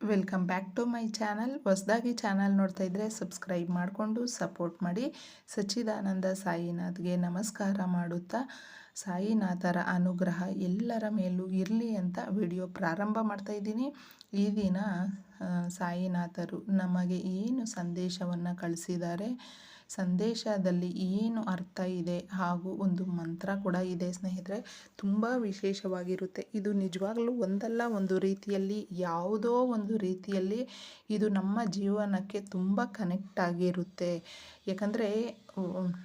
Welcome back to my channel ಹೊಸದಾಗಿ channel ನೋಡ್ತಾ ಇದ್ದರೆ ಸಬ್ಸ್ಕ್ರೈಬ್ ಮಾಡಿಕೊಂಡು ಸಪೋರ್ಟ್ ಮಾಡಿ. ಸಚ್ಚಿದಾನಂದ ಸಾಯಿನಾಥ್ಗೆ ನಮಸ್ಕಾರ ಮಾಡುತ್ತಾ, ಸಾಯಿನಾಥರ ಅನುಗ್ರಹ ಎಲ್ಲರ ಮೇಲೂ ಇರಲಿ ಅಂತ ವಿಡಿಯೋ ಪ್ರಾರಂಭ ಮಾಡ್ತಾ ಇದ್ದೀನಿ. ಈ ದಿನ ಸಾಯಿನಾಥರು ನಮಗೆ ಏನು ಸಂದೇಶವನ್ನು ಕಳಿಸಿದ್ದಾರೆ? ಸಂದೇಶದಲ್ಲಿ ಏನು ಅರ್ಥ ಇದೆ ಹಾಗೂ ಒಂದು ಮಂತ್ರ ಕೂಡ ಇದೆ ಸ್ನೇಹಿತರೆ, ತುಂಬ ವಿಶೇಷವಾಗಿರುತ್ತೆ. ಇದು ನಿಜವಾಗ್ಲೂ ಒಂದಲ್ಲ, ಒಂದು ರೀತಿಯಲ್ಲಿ, ಯಾವುದೋ ಒಂದು ರೀತಿಯಲ್ಲಿ ಇದು ನಮ್ಮ ಜೀವನಕ್ಕೆ ತುಂಬ ಕನೆಕ್ಟ್ ಆಗಿರುತ್ತೆ. ಯಾಕಂದರೆ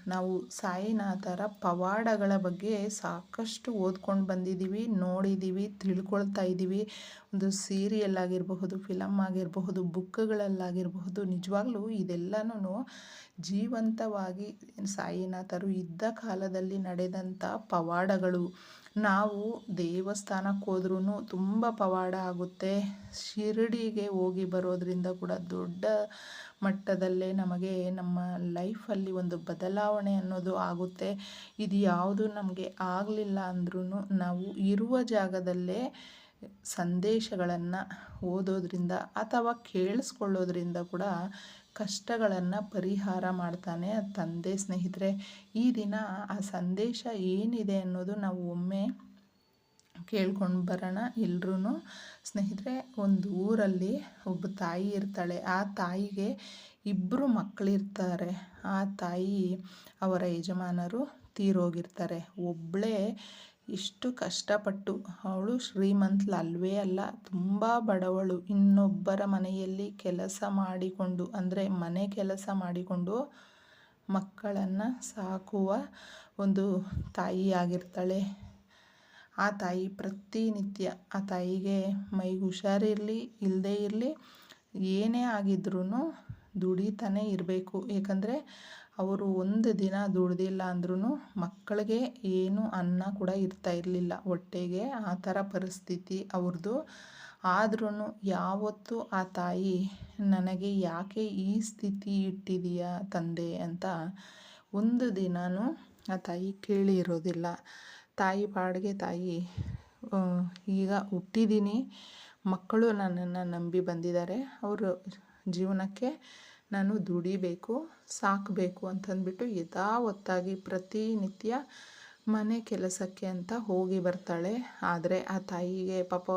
ನಾವು ಸಾಯಿನಾಥರ ಪವಾಡಗಳ ಬಗ್ಗೆ ಸಾಕಷ್ಟು ಓದ್ಕೊಂಡು ಬಂದಿದ್ದೀವಿ, ನೋಡಿದ್ದೀವಿ, ತಿಳ್ಕೊಳ್ತಾ ಇದ್ದೀವಿ. ಒಂದು ಸೀರಿಯಲ್ ಆಗಿರಬಹುದು ಫಿಲಮ್ ಆಗಿರಬಹುದು, ಬುಕ್ಗಳಲ್ಲಾಗಿರಬಹುದು, ನಿಜವಾಗ್ಲೂ ಇದೆಲ್ಲನೂ ಜೀವಂತವಾಗಿ ಸಾಯಿನಾಥರು ಇದ್ದ ಕಾಲದಲ್ಲಿ ನಡೆದಂಥ ಪವಾಡಗಳು. ನಾವು ದೇವಸ್ಥಾನಕ್ಕೆ ಹೋದ್ರೂ ತುಂಬ ಪವಾಡ ಆಗುತ್ತೆ. ಶಿರಡಿಗೆ ಹೋಗಿ ಬರೋದರಿಂದ ಕೂಡ ದೊಡ್ಡ ಮಟ್ಟದಲ್ಲೇ ನಮಗೆ ನಮ್ಮ ಲೈಫಲ್ಲಿ ಒಂದು ಬದಲಾವಣೆ ಅನ್ನೋದು ಆಗುತ್ತೆ. ಇದು ಯಾವುದು ನಮಗೆ ಆಗಲಿಲ್ಲ ಅಂದ್ರೂ ನಾವು ಇರುವ ಜಾಗದಲ್ಲೇ ಸಂದೇಶಗಳನ್ನು ಓದೋದ್ರಿಂದ ಅಥವಾ ಕೇಳಿಸ್ಕೊಳ್ಳೋದ್ರಿಂದ ಕೂಡ ಕಷ್ಟಗಳನ್ನು ಪರಿಹಾರ ಮಾಡ್ತಾನೆ ತಂದೆ ಸ್ನೇಹಿತರೆ. ಈ ದಿನ ಆ ಸಂದೇಶ ಏನಿದೆ ಅನ್ನೋದು ನಾವು ಒಮ್ಮೆ ಕೇಳ್ಕೊಂಡು ಬರೋಣ ಎಲ್ರೂ ಸ್ನೇಹಿತರೆ, ಒಂದು ಊರಲ್ಲಿ ಒಬ್ಬ ತಾಯಿ ಇರ್ತಾಳೆ. ಆ ತಾಯಿಗೆ ಇಬ್ಬರು ಮಕ್ಕಳಿರ್ತಾರೆ ಆ ತಾಯಿ ಅವರ ಯಜಮಾನರು ತೀರೋಗಿರ್ತಾರೆ. ಒಬ್ಬಳೇ ಇಷ್ಟು ಕಷ್ಟಪಟ್ಟು ಅವಳು ಶ್ರೀಮಂತಲು ಅಲ್ವೇ ಅಲ್ಲ, ತುಂಬ ಬಡವಳು. ಇನ್ನೊಬ್ಬರ ಮನೆಯಲ್ಲಿ ಕೆಲಸ ಮಾಡಿಕೊಂಡು, ಅಂದರೆ ಮನೆ ಕೆಲಸ ಮಾಡಿಕೊಂಡು ಮಕ್ಕಳನ್ನು ಸಾಕುವ ಒಂದು ತಾಯಿಯಾಗಿರ್ತಾಳೆ. ಆ ತಾಯಿ ಪ್ರತಿನಿತ್ಯ ಆ ತಾಯಿಗೆ ಮೈಗೆ ಹುಷಾರಿರಲಿ ಇಲ್ಲದೇ ಇರಲಿ, ಏನೇ ಆಗಿದ್ರೂ ದುಡಿತಾನೆ ಇರಬೇಕು. ಏಕೆಂದರೆ ಅವರು ಒಂದು ದಿನ ದುಡ್ದಿಲ್ಲ ಅಂದ್ರೂ ಮಕ್ಕಳಿಗೆ ಏನು ಅನ್ನ ಕೂಡ ಇರ್ತಾ ಇರಲಿಲ್ಲ. ಹೊಟ್ಟೆಗೆ ಆ ಥರ ಪರಿಸ್ಥಿತಿ ಅವ್ರದ್ದು ಆದ್ರೂ ಯಾವತ್ತೂ ಆ ತಾಯಿ, ನನಗೆ ಯಾಕೆ ಈ ಸ್ಥಿತಿ ಇಟ್ಟಿದೀಯಾ ತಂದೆ ಅಂತ ಒಂದು ದಿನವೂ ಆ ತಾಯಿ ಕೇಳಿರೋದಿಲ್ಲ. ತಾಯಿ ಪಾಡಿಗೆ ತಾಯಿ ಈಗ ಹುಟ್ಟಿದ್ದೀನಿ ಮಕ್ಕಳು ನನ್ನನ್ನು ನಂಬಿ ಬಂದಿದ್ದಾರೆ. ಅವರು ಜೀವನಕ್ಕೆ ನಾನು ದುಡಿಬೇಕು, ಸಾಕಬೇಕು ಅಂತಂದ್ಬಿಟ್ಟು ಯಥಾವತ್ತಾಗಿ ಪ್ರತಿನಿತ್ಯ ಮನೆ ಕೆಲಸಕ್ಕೆ ಅಂತ ಹೋಗಿ ಬರ್ತಾಳೆ. ಆದರೆ ಆ ತಾಯಿಗೆ ಪಾಪ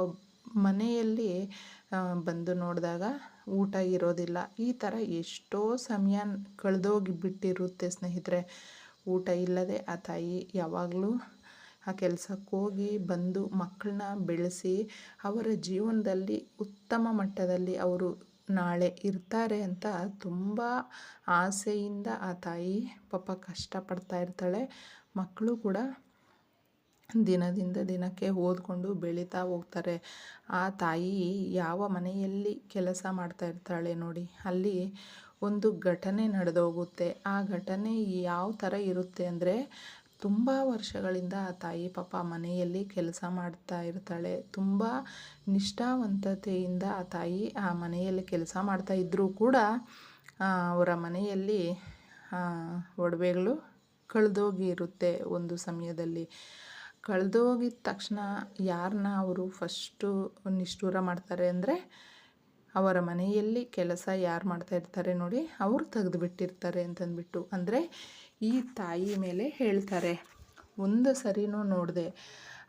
ಮನೆಯಲ್ಲಿ ಬಂದು ನೋಡಿದಾಗ ಊಟ ಇರೋದಿಲ್ಲ. ಈ ಥರ ಎಷ್ಟೋ ಸಮಯ ಕಳೆದೋಗಿ ಬಿಟ್ಟಿರುತ್ತೆ ಸ್ನೇಹಿತರೆ. ಊಟ ಇಲ್ಲದೆ ಆ ತಾಯಿ ಯಾವಾಗಲೂ ಆ ಕೆಲಸಕ್ಕೆ ಹೋಗಿ ಬಂದು ಮಕ್ಕಳನ್ನ ಬೆಳೆಸಿ ಅವರ ಜೀವನದಲ್ಲಿ ಉತ್ತಮ ಮಟ್ಟದಲ್ಲಿ ಅವರು ನಾಳೆ ಇರ್ತಾರೆ ಅಂತ ತುಂಬ ಆಸೆಯಿಂದ ಆ ತಾಯಿ ಪಾಪ ಕಷ್ಟಪಡ್ತಾ ಇರ್ತಾಳೆ. ಮಕ್ಕಳು ಕೂಡ ದಿನದಿಂದ ದಿನಕ್ಕೆ ಓದ್ಕೊಂಡು ಬೆಳೀತಾ ಹೋಗ್ತಾರೆ. ಆ ತಾಯಿ ಯಾವ ಮನೆಯಲ್ಲಿ ಕೆಲಸ ಮಾಡ್ತಾ ಇರ್ತಾಳೆ ನೋಡಿ. ಅಲ್ಲಿ ಒಂದು ಘಟನೆ ನಡೆದೋಗುತ್ತೆ. ಆ ಘಟನೆ ಯಾವ ಥರ ಇರುತ್ತೆ ಅಂದರೆ ತುಂಬ ವರ್ಷಗಳಿಂದ ಆ ತಾಯಿ ಪಾಪ ಮನೆಯಲ್ಲಿ ಕೆಲಸ ಮಾಡ್ತಾ ಇರ್ತಾಳೆ. ತುಂಬ ನಿಷ್ಠಾವಂತತೆಯಿಂದ ಆ ತಾಯಿ ಆ ಮನೆಯಲ್ಲಿ ಕೆಲಸ ಮಾಡ್ತಾ ಇದ್ದರೂ ಕೂಡ ಅವರ ಮನೆಯಲ್ಲಿ ಒಡವೆಗಳು ಕಳೆದೋಗಿ ಇರುತ್ತೆ ಒಂದು ಸಮಯದಲ್ಲಿ. ಕಳೆದೋಗಿದ ತಕ್ಷಣ ಯಾರನ್ನ ಅವರು ಫಸ್ಟು ನಿಷ್ಠೂರ ಮಾಡ್ತಾರೆ ಅಂದರೆ, ಅವರ ಮನೆಯಲ್ಲಿ ಕೆಲಸ ಯಾರು ಮಾಡ್ತಾ ಇರ್ತಾರೆ ನೋಡಿ, ಅವರು ತೆಗೆದುಬಿಟ್ಟಿರ್ತಾರೆ ಅಂತಂದ್ಬಿಟ್ಟು. ಅಂದರೆ ಈ ತಾಯಿ ಮೇಲೆ ಹೇಳ್ತಾರೆ. ಒಂದು ಸರಿನೂ ನೋಡಿದೆ.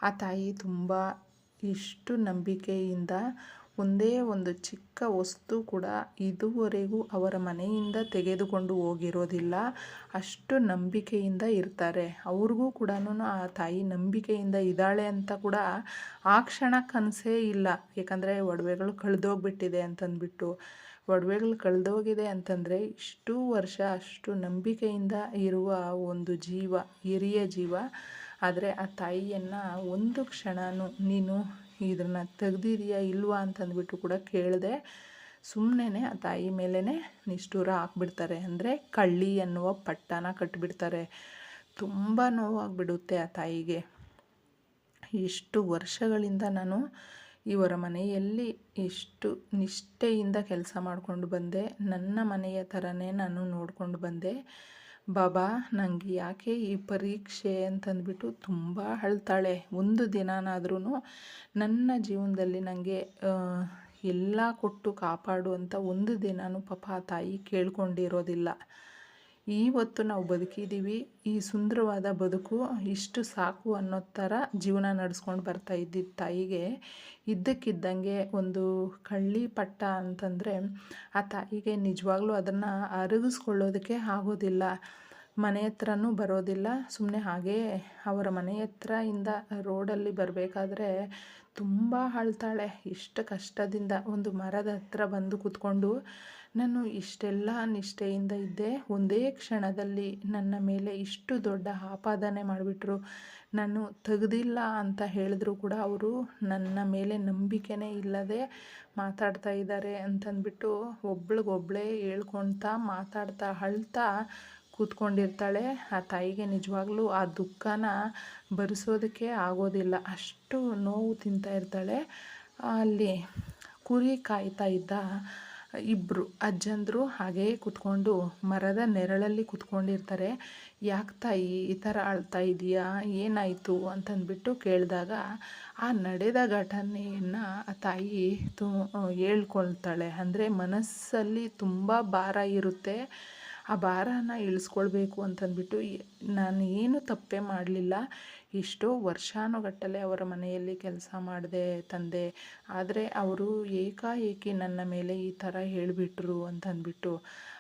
ಆ ತಾಯಿ ತುಂಬ ಇಷ್ಟು ನಂಬಿಕೆಯಿಂದ ಒಂದೇ ಒಂದು ಚಿಕ್ಕ ವಸ್ತು ಕೂಡ ಇದುವರೆಗೂ ಅವರ ಮನೆಯಿಂದ ತೆಗೆದುಕೊಂಡು ಹೋಗಿರೋದಿಲ್ಲ. ಅಷ್ಟು ನಂಬಿಕೆಯಿಂದ ಇರ್ತಾರೆ. ಅವ್ರಿಗೂ ಕೂಡ ಆ ತಾಯಿ ನಂಬಿಕೆಯಿಂದ ಇದ್ದಾಳೆ ಅಂತ ಕೂಡ ಆ ಕ್ಷಣ ಕನಸೇ ಇಲ್ಲ. ಏಕೆಂದರೆ ಒಡವೆಗಳು ಕಳೆದೋಗ್ಬಿಟ್ಟಿದೆ ಅಂತಂದ್ಬಿಟ್ಟು. ಒಡವೆಗಳು ಕಳೆದೋಗಿದೆ ಅಂತಂದರೆ ಇಷ್ಟು ವರ್ಷ ಅಷ್ಟು ನಂಬಿಕೆಯಿಂದ ಇರುವ ಒಂದು ಜೀವ, ಹಿರಿಯ ಜೀವ. ಆದರೆ ಆ ತಾಯಿಯನ್ನು ಒಂದು ಕ್ಷಣನೂ ನೀನು ಇದನ್ನು ತೆಗ್ದಿದೆಯಾ ಇಲ್ವಾ ಅಂತಂದ್ಬಿಟ್ಟು ಕೂಡ ಕೇಳಿದೆ ಸುಮ್ಮನೆ ಆ ತಾಯಿ ಮೇಲೇ ನಿಷ್ಠೂರ ಹಾಕ್ಬಿಡ್ತಾರೆ ಅಂದರೆ ಕಳ್ಳಿ ಅನ್ನುವ ಪಟ್ಟನ ಕಟ್ಟಿಬಿಡ್ತಾರೆ ತುಂಬ ನೋವಾಗಿಬಿಡುತ್ತೆ ಆ ತಾಯಿಗೆ. ಇಷ್ಟು ವರ್ಷಗಳಿಂದ ನಾನು ಇವರ ಮನೆಯಲ್ಲಿ ಎಷ್ಟು ನಿಷ್ಠೆಯಿಂದ ಕೆಲಸ ಮಾಡಿಕೊಂಡು ಬಂದೆ, ನನ್ನ ಮನೆಯ ಥರನೇ ನಾನು ನೋಡಿಕೊಂಡು ಬಂದೆ. ಬಾಬಾ ನನಗೆ ಯಾಕೆ ಈ ಪರೀಕ್ಷೆ? ಅಂತಂದ್ಬಿಟ್ಟು ತುಂಬ ಅಳ್ತಾಳೆ. ಒಂದು ದಿನನಾದ್ರೂ ನನ್ನ ಜೀವನದಲ್ಲಿ ನನಗೆ ಎಲ್ಲ ಕೊಟ್ಟು ಕಾಪಾಡು ಅಂತ ಒಂದು ದಿನವೂ ಪಾಪ ತಾಯಿ ಕೇಳ್ಕೊಂಡಿರೋದಿಲ್ಲ. ಇವತ್ತು ನಾವು ಬದುಕಿದ್ದೀವಿ. ಈ ಸುಂದರವಾದ ಬದುಕು ಇಷ್ಟು ಸಾಕು ಅನ್ನೋ ಥರ ಜೀವನ ನಡೆಸ್ಕೊಂಡು ಬರ್ತಾ ಇದ್ದಿದ್ದ ತಾಯಿಗೆ ಇದ್ದಕ್ಕಿದ್ದಂಗೆ ಒಂದು ಕಳ್ಳಿ ಪಟ್ಟ ಅಂತಂದರೆ ಆ ತಾಯಿಗೆ ನಿಜವಾಗ್ಲೂ ಅದನ್ನು ಅರಗಿಸ್ಕೊಳ್ಳೋದಕ್ಕೆ ಆಗೋದಿಲ್ಲ. ಮನೆ ಹತ್ರನೂ ಬರೋದಿಲ್ಲ. ಸುಮ್ಮನೆ ಹಾಗೇ ಅವರ ಮನೆ ಹತ್ರ ಇಂದ ರೋಡಲ್ಲಿ ಬರಬೇಕಾದ್ರೆ ತುಂಬ ಅಳ್ತಾಳೆ. ಇಷ್ಟು ಕಷ್ಟದಿಂದ ಒಂದು ಮರದ ಹತ್ರ ಬಂದು ಕೂತ್ಕೊಂಡು ನಾನು ಇಷ್ಟೆಲ್ಲ ನಿಷ್ಠೆಯಿಂದ ಇದ್ದೆ. ಒಂದೇ ಕ್ಷಣದಲ್ಲಿ ನನ್ನ ಮೇಲೆ ಇಷ್ಟು ದೊಡ್ಡ ಆಪಾದನೆ ಮಾಡಿಬಿಟ್ರು. ನಾನು ತೆಗೆದಿಲ್ಲ ಅಂತ ಹೇಳಿದ್ರು ಕೂಡ ಅವರು ನನ್ನ ಮೇಲೆ ನಂಬಿಕೆನೇ ಇಲ್ಲದೆ ಮಾತಾಡ್ತಾ ಇದ್ದಾರೆ ಅಂತಂದ್ಬಿಟ್ಟು ಒಬ್ಳಿಗೊಬ್ಳೇ ಹೇಳ್ಕೊಳ್ತಾ, ಮಾತಾಡ್ತಾ, ಅಳ್ತಾ ಕೂತ್ಕೊಂಡಿರ್ತಾಳೆ. ಆ ತಾಯಿಗೆ ನಿಜವಾಗ್ಲೂ ಆ ದುಃಖನ ಭರಿಸೋದಕ್ಕೆ ಆಗೋದಿಲ್ಲ. ಅಷ್ಟು ನೋವು ತಿಂತಾ ಇರ್ತಾಳೆ. ಅಲ್ಲಿ ಕುರಿ ಕಾಯ್ತಾ ಇದ್ದ ಇಬ್ಬರು ಅಜ್ಜಂದರು ಹಾಗೆಯೇ ಕೂತ್ಕೊಂಡು ಮರದ ನೆರಳಲ್ಲಿ ಕೂತ್ಕೊಂಡಿರ್ತಾರೆ. ಯಾಕೆ ತಾಯಿ, ಈ ಥರ ಅಳ್ತಾ ಇದೆಯಾ? ಏನಾಯಿತು? ಅಂತಂದ್ಬಿಟ್ಟು ಕೇಳಿದಾಗ ಆ ನಡೆದ ಘಟನೆಯನ್ನು ಆ ತಾಯಿ ತು, ಹೇಳ್ಕೊಳ್ತಾಳೆ. ಅಂದರೆ ಮನಸ್ಸಲ್ಲಿ ತುಂಬ ಭಾರ ಇರುತ್ತೆ. ಆ ಭಾರನ ಇಳಿಸ್ಕೊಳ್ಬೇಕು ಅಂತಂದ್ಬಿಟ್ಟು ನಾನು ಏನು ತಪ್ಪೇ ಮಾಡಲಿಲ್ಲ. ಎಷ್ಟೋ ವರ್ಷಾನುಗಟ್ಟಲೆ ಅವರ ಮನೆಯಲ್ಲಿ ಕೆಲಸ ಮಾಡಿದೆ, ತಂದೆ. ಆದರೆ ಅವರು ಏಕಾಏಕಿ ನನ್ನ ಮೇಲೆ ಈ ಥರ ಹೇಳಿಬಿಟ್ರು ಅಂತಂದ್ಬಿಟ್ಟು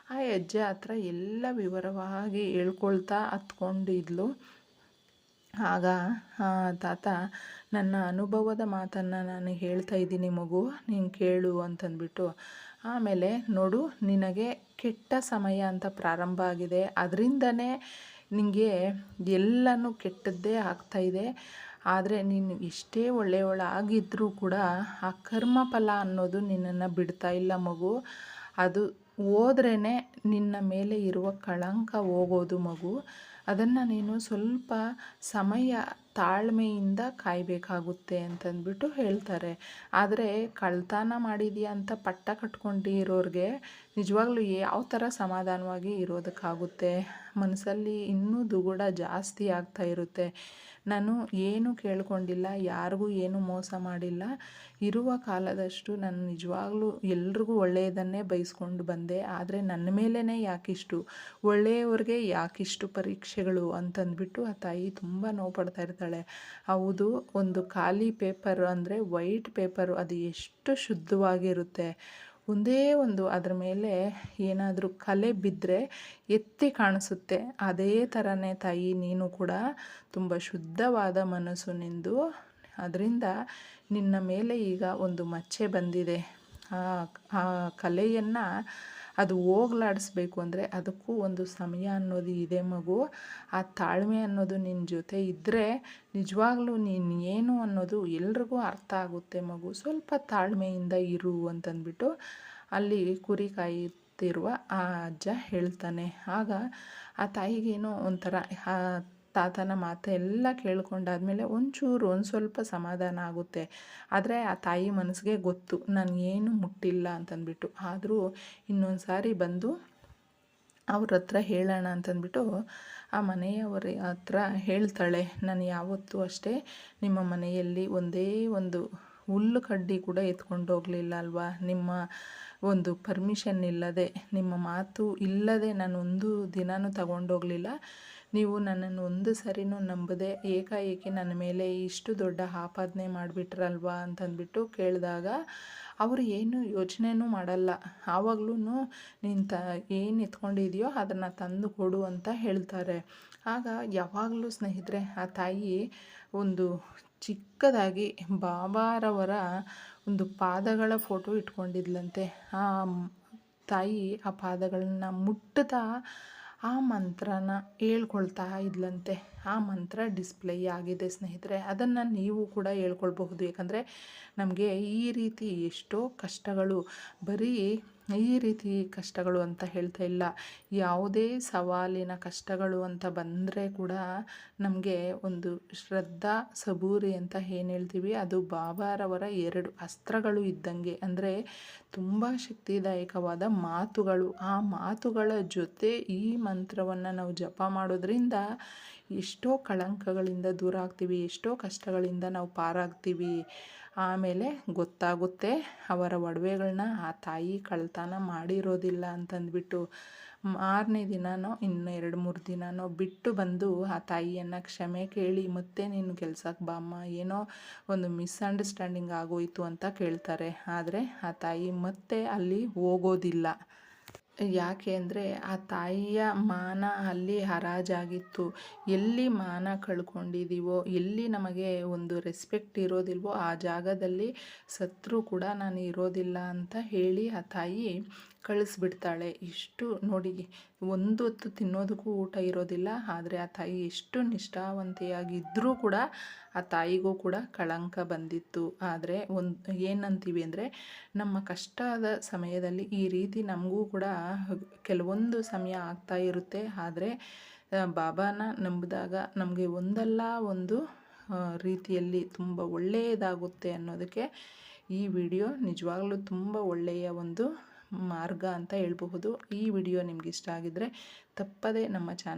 ಆ ಹೆಜ್ಜೆ ಹತ್ರ ಎಲ್ಲ ವಿವರವಾಗಿ ಹೇಳ್ಕೊಳ್ತಾ ಹತ್ಕೊಂಡಿದ್ಲು ಆಗ ತಾತ, ನನ್ನ ಅನುಭವದ ಮಾತನ್ನು ನಾನು ಹೇಳ್ತಾ ಇದ್ದೀನಿ ಮಗು, ನೀನು ಕೇಳು ಅಂತಂದ್ಬಿಟ್ಟು ಆಮೇಲೆ ನೋಡು, ನಿನಗೆ ಕೆಟ್ಟ ಸಮಯ ಅಂತ ಪ್ರಾರಂಭ ಆಗಿದೆ. ಅದರಿಂದನೇ ನಿನಗೆ ಎಲ್ಲನೂ ಕೆಟ್ಟದ್ದೇ ಆಗ್ತಾಯಿದೆ ಆದರೆ ನೀನು ಎಷ್ಟೇ ಒಳ್ಳೆಯವಳಾಗಿದ್ದರೂ ಕೂಡ ಆ ಕರ್ಮಫಲ ಅನ್ನೋದು ನಿನ್ನನ್ನು ಬಿಡ್ತಾ ಇಲ್ಲ ಮಗು. ಅದು ಹೋದ್ರೇ ನಿನ್ನ ಮೇಲೆ ಇರುವ ಕಳಂಕ ಹೋಗೋದು ಮಗು. ಅದನ್ನು ನೀನು ಸ್ವಲ್ಪ ಸಮಯ ತಾಳ್ಮೆಯಿಂದ ಕಾಯಬೇಕಾಗುತ್ತೆ ಅಂತಂದ್ಬಿಟ್ಟು ಹೇಳ್ತಾರೆ. ಆದರೆ ಕಳ್ತನ ಮಾಡಿದೀಯ ಅಂತ ಪಟ್ಟ ಕಟ್ಕೊಂಡಿರೋರಿಗೆ ನಿಜವಾಗ್ಲೂ ಯಾವ ಥರ ಸಮಾಧಾನವಾಗಿ ಇರೋದಕ್ಕಾಗುತ್ತೆ? ಮನಸ್ಸಲ್ಲಿ ಇನ್ನೂ ದುಗುಡ ಜಾಸ್ತಿ ಆಗ್ತಾ ಇರುತ್ತೆ. ನಾನು ಏನು ಕೇಳ್ಕೊಂಡಿಲ್ಲ, ಯಾರಿಗೂ ಏನು ಮೋಸ ಮಾಡಿಲ್ಲ. ಇರುವ ಕಾಲದಷ್ಟು ನಾನು ನಿಜವಾಗ್ಲೂ ಎಲ್ರಿಗೂ ಒಳ್ಳೆಯದನ್ನೇ ಬಯಸ್ಕೊಂಡು ಬಂದೆ. ಆದರೆ ನನ್ನ ಮೇಲೇ ಯಾಕಿಷ್ಟು, ಒಳ್ಳೆಯವ್ರಿಗೆ ಯಾಕಿಷ್ಟು ಪರೀಕ್ಷೆಗಳು ಅಂತಂದ್ಬಿಟ್ಟು ಆ ತಾಯಿ ತುಂಬ ನೋವು ಪಡ್ತಾ ಇರ್ತಾಳೆ. ಹೌದು, ಒಂದು ಖಾಲಿ ಪೇಪರ್ ಅಂದರೆ ವೈಟ್ ಪೇಪರು ಅದು ಎಷ್ಟು ಶುದ್ಧವಾಗಿರುತ್ತೆ. ಒಂದೇ ಒಂದು ಅದರ ಮೇಲೆ ಏನಾದರೂ ಕಲೆ ಬಿದ್ದರೆ ಎತ್ತಿ ಕಾಣಿಸುತ್ತೆ. ಅದೇ ಥರನೇ ತಾಯಿ, ನೀನು ಕೂಡ ತುಂಬ ಶುದ್ಧವಾದ ಮನಸ್ಸು ನಿಂದು. ಅದರಿಂದ ನಿನ್ನ ಮೇಲೆ ಈಗ ಒಂದು ಮಚ್ಚೆ ಬಂದಿದೆ. ಆ ಕಲೆಯನ್ನು ಅದು ಹೋಗ್ಲಾಡಿಸ್ಬೇಕು ಅಂದರೆ ಅದಕ್ಕೂ ಒಂದು ಸಮಯ ಅನ್ನೋದು ಇದೆ ಮಗು. ಆ ತಾಳ್ಮೆ ಅನ್ನೋದು ನಿನ್ನ ಜೊತೆ ಇದ್ದರೆ ನಿಜವಾಗ್ಲೂ ನೀನು ಏನು ಅನ್ನೋದು ಎಲ್ರಿಗೂ ಅರ್ಥ ಆಗುತ್ತೆ ಮಗು. ಸ್ವಲ್ಪ ತಾಳ್ಮೆಯಿಂದ ಇರು ಅಂತಂದ್ಬಿಟ್ಟು ಅಲ್ಲಿ ಕುರಿ ಕಾಯುತ್ತಿರುವ ಆ ಅಜ್ಜ ಹೇಳ್ತಾನೆ. ಆಗ ಆ ತಾಯಿಗೇನೋ ಒಂಥರ ಆ ಮಾತು ಮಾತೆಲ್ಲ ಕೇಳ್ಕೊಂಡಾದ್ಮೇಲೆ ಒಂಚೂರು ಒಂದು ಸ್ವಲ್ಪ ಸಮಾಧಾನ ಆಗುತ್ತೆ. ಆದರೆ ಆ ತಾಯಿ ಮನಸ್ಸಿಗೆ ಗೊತ್ತು, ನಾನು ಏನು ಮುಟ್ಟಿಲ್ಲ ಅಂತಂದ್ಬಿಟ್ಟು. ಆದರೂ ಇನ್ನೊಂದು ಸಾರಿ ಬಂದು ಅವ್ರ ಹತ್ರ ಹೇಳೋಣ ಅಂತಂದ್ಬಿಟ್ಟು ಆ ಮನೆಯವರ ಹತ್ರ ಹೇಳ್ತಾಳೆ. ನಾನು ಯಾವತ್ತೂ ಅಷ್ಟೇ ನಿಮ್ಮ ಮನೆಯಲ್ಲಿ ಒಂದೇ ಒಂದು ಹುಲ್ಲು ಕಡ್ಡಿ ಕೂಡ ಎತ್ಕೊಂಡು ಹೋಗಲಿಲ್ಲ ಅಲ್ವಾ? ನಿಮ್ಮ ಒಂದು ಪರ್ಮಿಷನ್ ಇಲ್ಲದೆ, ನಿಮ್ಮ ಮಾತು ಇಲ್ಲದೆ ನಾನು ಒಂದು ದಿನವೂ ತಗೊಂಡೋಗಲಿಲ್ಲ ನೀವು ನನ್ನನ್ನು ಒಂದು ಸರಿನೂ ನಂಬದೆ ಏಕಾಏಕಿ ನನ್ನ ಮೇಲೆ ಇಷ್ಟು ದೊಡ್ಡ ಆಪಾದನೆ ಮಾಡಿಬಿಟ್ರಲ್ವಾ ಅಂತಂದ್ಬಿಟ್ಟು ಕೇಳಿದಾಗ, ಅವರು ಏನು ಯೋಚನೆನೂ ಮಾಡಲ್ಲ. ಆವಾಗಲೂ ನೀನು ತ, ಏನು ಎತ್ಕೊಂಡಿದೆಯೋ ಅದನ್ನು ತಂದು ಕೊಡು ಅಂತ ಹೇಳ್ತಾರೆ. ಆಗ ಯಾವಾಗಲೂ ಸ್ನೇಹಿತರೆ, ಆ ತಾಯಿ ಒಂದು ಚಿಕ್ಕದಾಗಿ ಬಾಬಾರವರ ಒಂದು ಪಾದಗಳ ಫೋಟೋ ಇಟ್ಕೊಂಡಿದ್ಲಂತೆ. ಆ ತಾಯಿ ಆ ಪಾದಗಳನ್ನ ಮುಟ್ಟುತ್ತಾ ಆ ಮಂತ್ರನ ಹೇಳ್ಕೊಳ್ತಾ ಇದ್ಲಂತೆ. ಆ ಮಂತ್ರ ಡಿಸ್ಪ್ಲೇ ಆಗಿದೆ ಸ್ನೇಹಿತರೆ. ಅದನ್ನು ನೀವು ಕೂಡ ಹೇಳ್ಕೊಳ್ಬಹುದು. ಯಾಕಂದರೆ ನಮಗೆ ಈ ರೀತಿ ಎಷ್ಟೋ ಕಷ್ಟಗಳು ಬರೀ ಈ ರೀತಿ ಕಷ್ಟಗಳು ಅಂತ ಹೇಳ್ತಾ ಇಲ್ಲ. ಯಾವುದೇ ಸವಾಲಿನ ಕಷ್ಟಗಳು ಅಂತ ಬಂದರೆ ಕೂಡ ನಮಗೆ ಒಂದು ಶ್ರದ್ಧಾ ಸಬೂರಿ ಅಂತ ಏನು ಹೇಳ್ತೀವಿ? ಅದು ಬಾಬಾರವರ ಎರಡು ಅಸ್ತ್ರಗಳು ಇದ್ದಂಗೆ. ಅಂದರೆ ತುಂಬ ಶಕ್ತಿದಾಯಕವಾದ ಮಾತುಗಳು. ಆ ಮಾತುಗಳ ಜೊತೆ ಈ ಮಂತ್ರವನ್ನು ನಾವು ಜಪ ಮಾಡೋದ್ರಿಂದ ಎಷ್ಟೋ ಕಳಂಕಗಳಿಂದ ದೂರ ಆಗ್ತೀವಿ, ಎಷ್ಟೋ ಕಷ್ಟಗಳಿಂದ ನಾವು ಪಾರಾಗ್ತೀವಿ. ಆಮೇಲೆ ಗೊತ್ತಾಗುತ್ತೆ ಅವರ ಒಡವೆಗಳನ್ನ ಆ ತಾಯಿ ಕಳ್ತನ ಮಾಡಿರೋದಿಲ್ಲ ಅಂತಂದ್ಬಿಟ್ಟು ಮಾರನೇ ದಿನನೋ ಇನ್ನು ಎರಡು ಮೂರು ದಿನನೋ ಬಿಟ್ಟು ಬಂದು ಆ ತಾಯಿಯನ್ನು ಕ್ಷಮೆ ಕೇಳಿ, ಮತ್ತೆ ನೀನು ಕೆಲ್ಸಕ್ಕೆ ಬಾಮ್ಮ ಏನೋ ಒಂದು ಮಿಸ್ಅಂಡರ್ಸ್ಟ್ಯಾಂಡಿಂಗ್ ಆಗೋಯಿತು ಅಂತ ಕೇಳ್ತಾರೆ. ಆದರೆ ಆ ತಾಯಿ ಮತ್ತೆ ಅಲ್ಲಿ ಹೋಗೋದಿಲ್ಲ. ಯಾಕೆ ಅಂದರೆ ಆ ತಾಯಿಯ ಮಾನ ಅಲ್ಲಿ ಹರಾಜಾಗಿತ್ತು. ಎಲ್ಲಿ ಮಾನ ಕಳ್ಕೊಂಡಿದ್ದೀವೋ ಎಲ್ಲಿ ನಮಗೆ ಒಂದು ರೆಸ್ಪೆಕ್ಟ್ ಇರೋದಿಲ್ವೋ ಆ ಜಾಗದಲ್ಲಿ ಸತ್ರು ಕೂಡ ನಾನು ಇರೋದಿಲ್ಲ ಅಂತ ಹೇಳಿ ಆ ತಾಯಿ ಕಳಿಸ್ಬಿಡ್ತಾಳೆ. ಇಷ್ಟು ನೋಡಿ ಒಂದು ಹೊತ್ತು ತಿನ್ನೋದಕ್ಕೂ ಊಟ ಇರೋದಿಲ್ಲ, ಆದರೆ ಆ ತಾಯಿ ಎಷ್ಟು ನಿಷ್ಠಾವಂತೆಯಾಗಿದ್ದರೂ ಕೂಡ ಆ ತಾಯಿಗೂ ಕೂಡ ಕಳಂಕ ಬಂದಿತ್ತು. ಆದರೆ ಒಂದು ಏನಂತೀವಿ ಅಂದರೆ ನಮ್ಮ ಕಷ್ಟದ ಸಮಯದಲ್ಲಿ ಈ ರೀತಿ ನಮಗೂ ಕೂಡ ಕೆಲವೊಂದು ಸಮಯ ಆಗ್ತಾ ಇರುತ್ತೆ. ಆದರೆ ಬಾಬಾನ ನಂಬಿದಾಗ ನಮಗೆ ಒಂದಲ್ಲ ಒಂದು ರೀತಿಯಲ್ಲಿ ತುಂಬ ಒಳ್ಳೆಯದಾಗುತ್ತೆ ಅನ್ನೋದಕ್ಕೆ ಈ ವಿಡಿಯೋ ನಿಜವಾಗ್ಲೂ ತುಂಬ ಒಳ್ಳೆಯ ಒಂದು ಮಾರ್ಗ ಅಂತ ಹೇಳ್ಬಹುದು. ಈ ವಿಡಿಯೋ ನಿಮ್ಗೆ ಇಷ್ಟ ಆಗಿದ್ದರೆ ತಪ್ಪದೆ ನಮ್ಮ ಚಾನಲ್